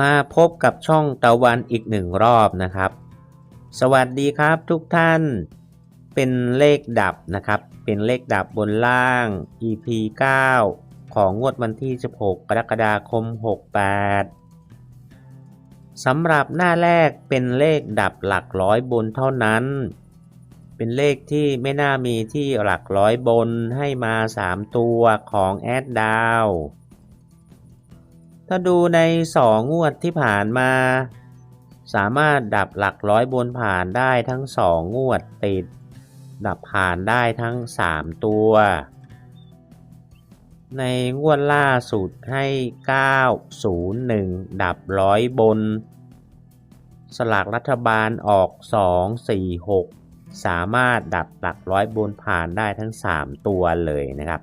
มาพบกับช่องตะวันอีกหนึ่งรอบนะครับ สวัสดีครับทุกท่าน เป็นเลขดับนะครับ เป็นเลขดับบนล่าง EP 9 ของงวดวันที่ 16 กรกฎาคม 68สำหรับหน้าแรกเป็นเลขดับหลักร้อยบนเท่านั้น เป็นเลขที่ไม่น่ามีที่หลักร้อยบนให้มา 3 ตัวของแอดดาว ถ้าดูในสองงวดที่ผ่านมา สามารถดับหลักร้อยบนผ่านได้ทั้งสองงวดติด ดับผ่านได้ทั้ง3ตัว ในงวดล่าสุดให้ 901 ดับร้อยบน สลากรัฐบาลออก 246 สามารถดับหลักร้อยบนผ่านได้ทั้ง 3 ตัวเลยนะครับ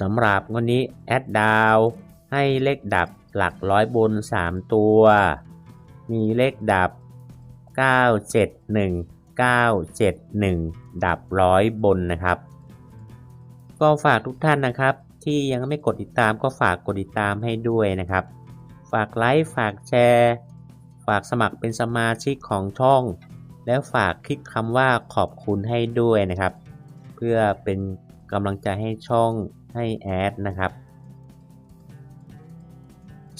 สำหรับวันนี้แอดดาวให้เลขดับหลักร้อยบน 3 ตัว มีเลขดับ 971 971 ดับร้อยบนนะครับ ก็ฝากทุกท่านนะครับ ที่ยังไม่กดติดตามก็ฝากกดติดตามให้ด้วยนะครับ ฝากไลค์ฝากแชร์ ฝากสมัครเป็นสมาชิกของช่อง แล้วฝากคลิกคำว่าขอบคุณให้ด้วยนะครับ เพื่อเป็น กำลังใจให้ช่องให้แอดนะครับ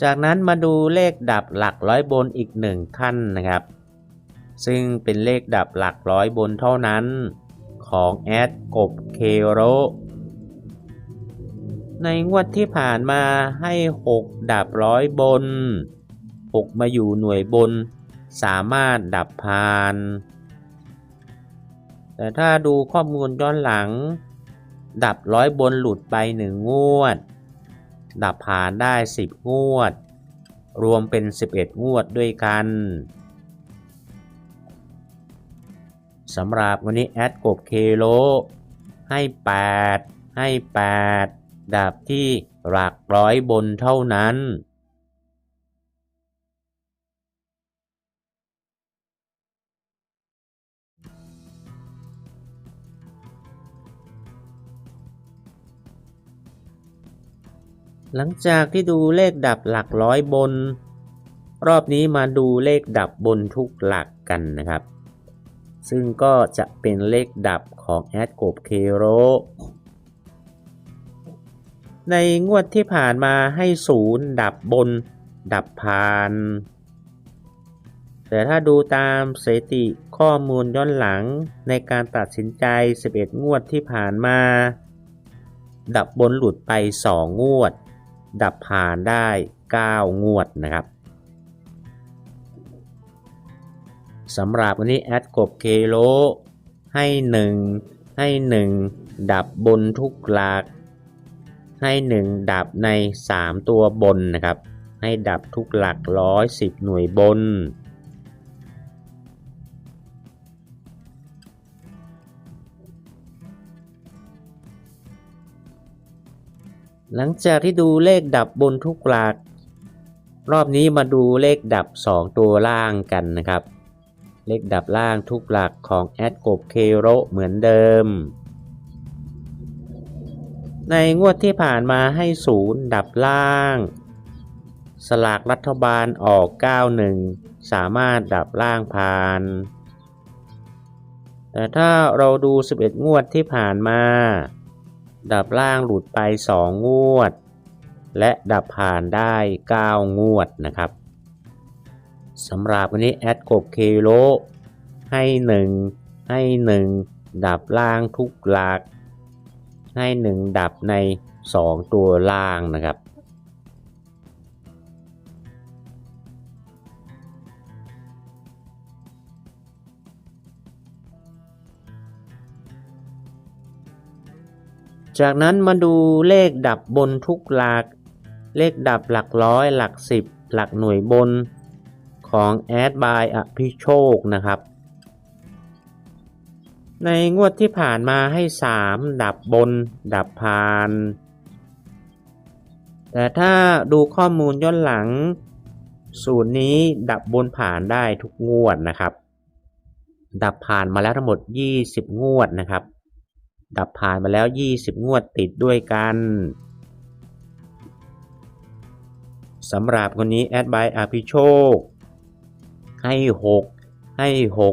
จากนั้นมาดูเลขดับหลักร้อยบนอีกหนึ่งท่านนะครับ ซึ่งเป็นเลขดับหลักร้อยบนเท่านั้นของแอดกบเคโรในงวดที่ผ่านมาให้ 6 ดับร้อยบน 6 มาอยู่หน่วยบน สามารถดับผ่าน แต่ถ้าดูข้อมูลย้อนหลัง ดับร้อยบนหลุดไปหนึ่งงวด ดับผ่านได้ 10 งวด รวมเป็น 11 งวดด้วยกันสำหรับวันนี้แอดกบเคโลให้ 8 ให้ 8 ดับที่หลักร้อยบนเท่านั้น หลังจากที่ดูเลขดับหลักร้อยบน รอบนี้มาดูเลขดับบนทุกหลักกันนะครับ ซึ่งก็จะเป็นเลขดับของแอดโกบเคโรในงวดที่ผ่านมาให้ศูนย์ดับบน ดับผ่าน แต่ถ้าดูตามสถิติข้อมูลย้อนหลังในการตัดสินใจ 11 งวดที่ผ่านมา ดับบนหลุดไป 2 งวด ดับผ่านได้ 9 งวดนะครับสำหรับวันนี้แอดกบเคโลให้ 1 ให้ 1 ดับบนทุกหลัก ให้ 1 ดับใน 3 ตัวบนนะครับ ให้ดับทุกหลัก 110 หน่วยบน หลังจากที่ดูเลขดับบนทุกหลัก รอบนี้มาดูเลขดับ 2 ตัวล่างกันนะครับ เลขดับล่างทุกหลักของแอดกบเคโรเหมือนเดิม ในงวดที่ผ่านมาให้ศูนย์ดับล่าง สลากรัฐบาลออก 91 สามารถดับล่างผ่าน แต่ถ้าเราดู 11 งวดที่ผ่านมา ดับล่างหลุดไป 2 งวด และดับผ่านได้ 9 งวดนะครับสำหรับวันนี้แอดกบเคโลให้ 1 ให้ 1 ดับล่างทุกหลัก ให้ 1 ดับใน 2 ตัวล่างนะครับ จากนั้นมาดูเลขดับบนทุกหลัก เลขดับหลักร้อยหลักสิบหลักหน่วยบนของแอดบายอภิโชคนะครับ ในงวดที่ผ่านมาให้ 3 ดับบน ดับพาน แต่ถ้าดูข้อมูลย้อนหลัง สูตรนี้ดับบนผ่านได้ทุกงวดนะครับ ดับผ่านมาแล้วทั้งหมด 20 งวดนะครับ ดับผ่านมาแล้ว 20 งวดติดด้วยกันสำหรับคนนี้แอดไบอาภิโชค ให้ 6 ให้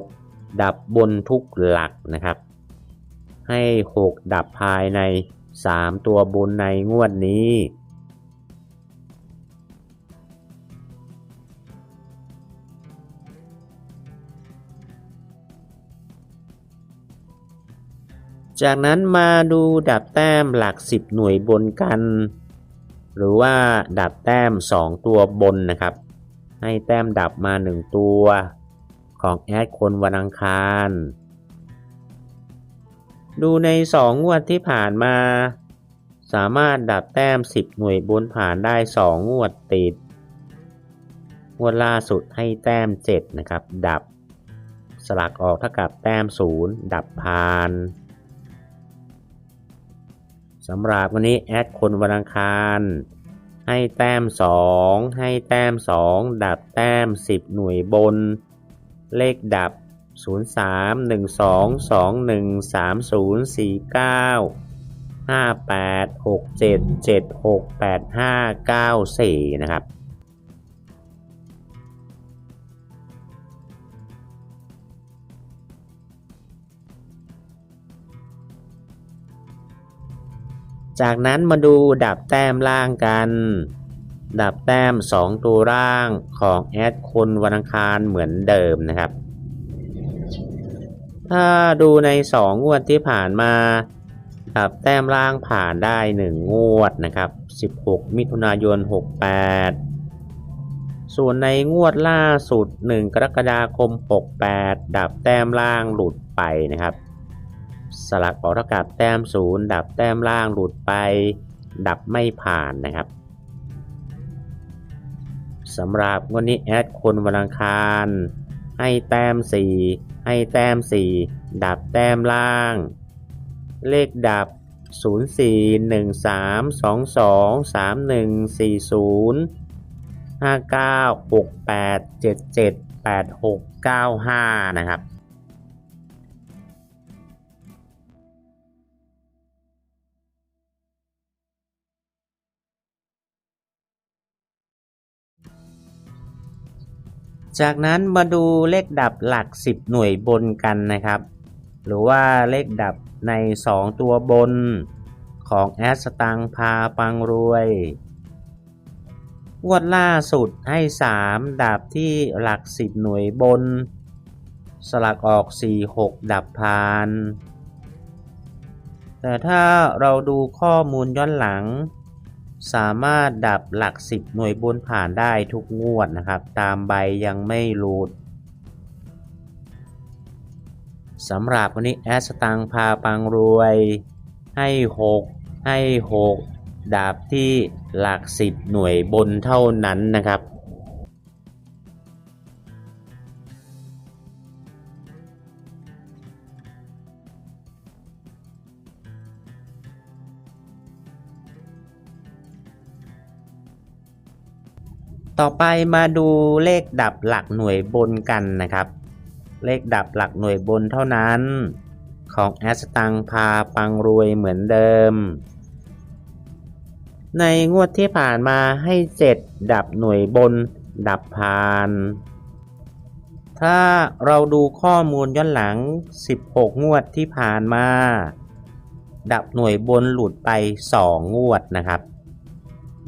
6 ดับบนทุกหลักนะครับ ให้ 6 ดับภายใน 3 ตัวบนในงวดนี้ จากนั้นมาดูดับแต้มหลัก 10 หน่วยบนกัน หรือว่าดับแต้ม 2 ตัวบนนะครับ ให้แต้มดับมา 1 ตัวของแอดคนวันอังคาร ดูใน 2 งวดที่ผ่านมา สามารถดับแต้ม 10 หน่วยบนผ่านได้ 2 งวดติด งวดล่าสุดให้แต้ม 7 นะครับ ดับ สลักออกเท่ากับแต้ม 0 ดับผ่าน สำหรับวันนี้แอดคนวันอังคาร ให้แต้ม 2 ให้แต้ม 2 ดับแต้ม 10 หน่วยบน เลขดับ 0 3 1 2 2 1 3 0 4 9 5 8 6 7 7 6 8 5 9 4 นะครับ จากนั้นมาดูดับแต้มล่างกัน ดับแต้ม 2 ตัวร่างของแอดคนวันอังคารเหมือนเดิมนะครับ ถ้าดูใน 2 งวดที่ผ่านมา ดับแต้มล่างผ่านได้ 1 งวดนะครับ 16 มิถุนายน 68 ส่วนในงวดล่าสุด 1 กรกฎาคม 68 ดับแต้มล่างหลุดไปนะครับ สลักออกเท่ากับแต้มศูนย์ดับแต้มล่างหลุดไป ดับไม่ผ่านนะครับสำหรับวันนี้แอดคนวันอังคาร ให้แต้ม 4 ให้แต้ม 4 ดับแต้มล่าง เลขดับ 0 4 1 3 2 2 3 1 4 0 5 9 6 8 7 7 8 6 9 5 นะครับ จากนั้นมาดูเลขดับหลัก 10 หน่วยบนกันนะครับ หรือว่าเลขดับใน 2 ตัวบนของแอสตังพาปังรวยงวดล่าสุดให้ 3 ดับที่หลัก 10 หน่วยบน สลักออก 4 6 ดับพาน แต่ถ้าเราดูข้อมูลย้อนหลัง สามารถดับหลัก 10 หน่วยบนผ่านได้ทุกงวดนะครับ ตามใบยังไม่รูดสำหรับวันนี้แอสตังพาปังรวย ให้ 6 ให้ 6 ดับที่หลัก 10 หน่วยบนเท่านั้นนะครับ ต่อไปมาดูเลขดับหลักหน่วยบนกันนะครับ เลขดับหลักหน่วยบนเท่านั้น ของแอสตังพาปังรวยเหมือนเดิม ในงวดที่ผ่านมาให้ 7 ดับหน่วยบน ดับพาน ถ้าเราดูข้อมูลย้อนหลัง 16 งวดที่ผ่านมา ดับหน่วยบนหลุดไป 2 งวดนะครับ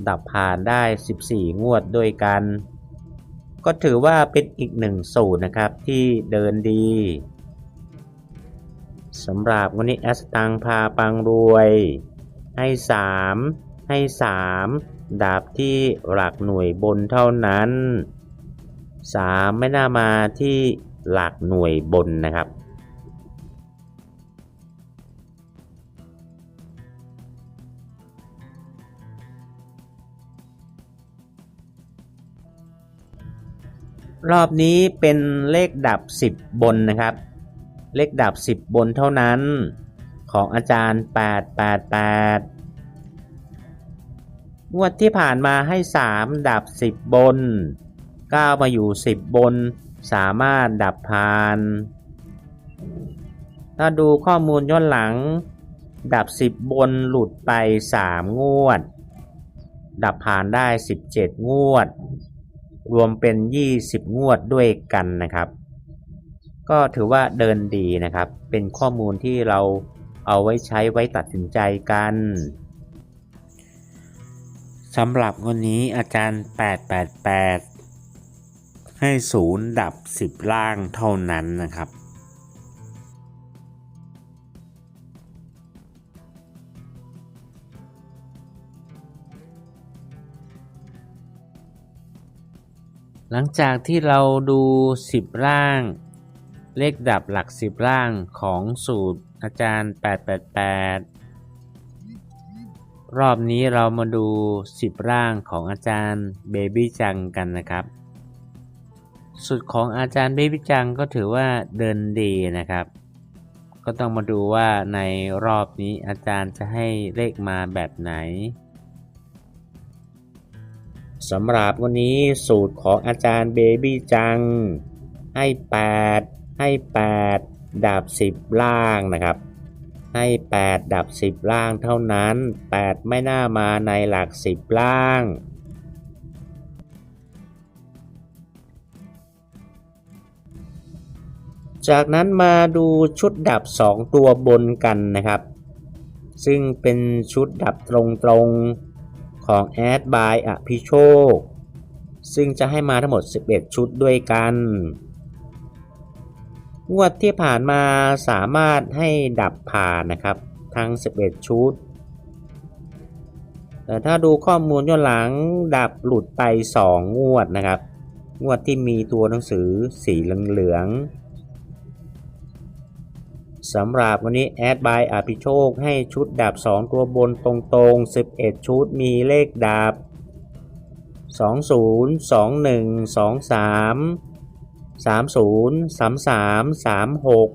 ดับผ่านได้ 14 งวดด้วยกัน ก็ถือว่าเป็นอีกหนึ่งสูตรนะครับที่เดินดีสำหรับวันนี้แอสตังพาปังรวย ให้ 3 ให้ 3 ดาบที่หลักหน่วยบนเท่านั้น 3 ไม่น่ามาที่หลักหน่วยบนนะครับ รอบนี้เป็นเลขดับ 10 บนนะครับ เลขดับ 10 บนเท่านั้น ของอาจารย์ 888งวดที่ผ่านมาให้ 3 ดับ 10 บน9มาอยู่ 10 บน สามารถดับพาน ถ้าดูข้อมูลย้อนหลัง ดับ 10 บนหลุดไป 3 งวด ดับผ่านได้ 17 งวด รวมเป็น 20 งวดด้วยกันนะครับ ก็ถือว่าเดินดีนะครับ เป็นข้อมูลที่เราเอาไว้ใช้ไว้ตัดสินใจกันสำหรับวันนี้อาจารย์ 888 ให้ศูนย์ดับ 10 ล่างเท่านั้นนะครับ หลังจากที่เราดู 10 ร่าง เลขดับหลัก 10 ร่างของสูตรอาจารย์ 888 รอบนี้เรามาดู 10 ร่างของอาจารย์เบบี้จังกันนะครับ สูตรของอาจารย์เบบี้จังก็ถือว่าเดินดีนะครับ ก็ต้องมาดูว่าในรอบนี้อาจารย์จะให้เลขมาแบบไหน สำหรับวันนี้สูตรของอาจารย์เบบี้จัง ให้ 8 ให้ 8 ดับ 10 ล่างนะครับ ให้ 8 ดับ 10 ล่างเท่านั้น 8 ไม่น่ามาในหลัก 10 ล่างจากนั้นมาดูชุดดับ 2 ตัวบนกันนะครับ ซึ่งเป็นชุดดับตรงๆ ของแอดบายอภิโชค ซึ่งจะให้มาทั้งหมด 11 ชุดด้วยกัน งวดที่ผ่านมาสามารถให้ดับผ่านนะครับ ทั้ง 11 ชุด แต่ถ้าดูข้อมูลย้อนหลังดับหลุดไป 2 งวดนะครับ งวดที่มีตัวหนังสือสีเหลืองๆ สำหรับวันนี้แอดบายอภิโชคให้ชุดดับ2 ตัวบนตรงๆ 11 ชุดมีเลขดับ20 21 23 30 33 36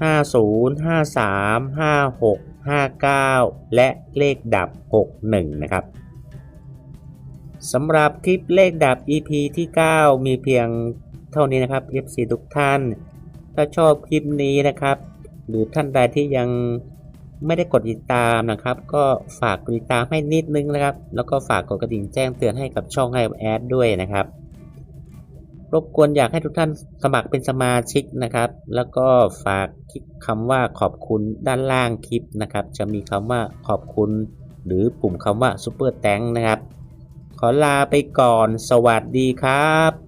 50 53 56 59 และเลขดับ 61 นะครับสำหรับคลิปเลขดับ EP ที่ 9 มีเพียงเท่านี้นะครับ FC ทุกท่าน ถ้าชอบคลิปนี้นะครับ หรือท่านใดที่ยังไม่ได้กดติดตามนะครับ ก็ฝากกดติดตามให้นิดนึงนะครับ แล้วก็ฝากกดกระดิ่งแจ้งเตือนให้กับช่องให้แอดด้วยนะครับ รบกวนอยากให้ทุกท่านสมัครเป็นสมาชิกนะครับ แล้วก็ฝากคลิกคำว่าขอบคุณด้านล่างคลิปนะครับ จะมีคำว่าขอบคุณ หรือปุ่มคำว่าซูเปอร์แตงนะครับ ขอลาไปก่อน สวัสดีครับ